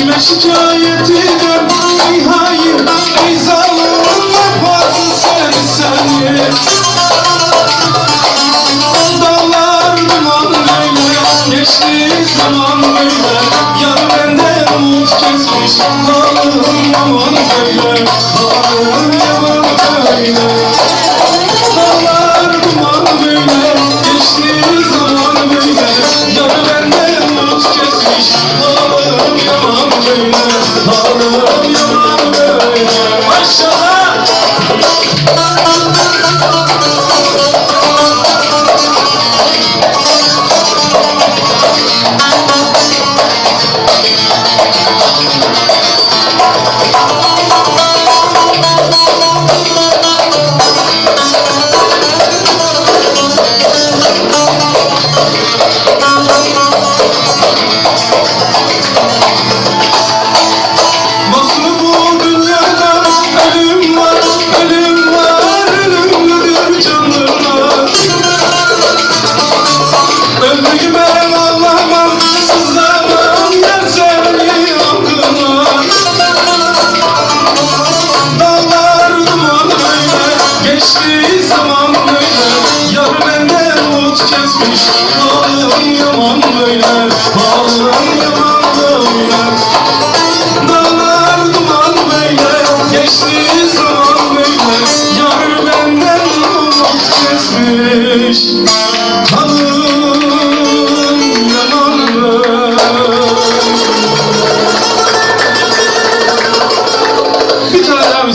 Kime şikayet eder, ey hain, ey zalim Yaparsın seni seni Dağlar duman böyle, geçti zaman böyle. Yar benden umut kesmiş, halim yaman böyle. Halim yaman böyle. Dağlar duman böyle, geçti zaman böyle. Yar benden umut kesmiş, halim yaman böyle Halim geçti zaman böyle Yar benden umut kesmiş, halim yaman böyle Halim yaman böyle. Dağlar duman böyle Geçti zaman böyle Yar benden umut kesmiş. Hanım yaman böyle. Bir tane daha mı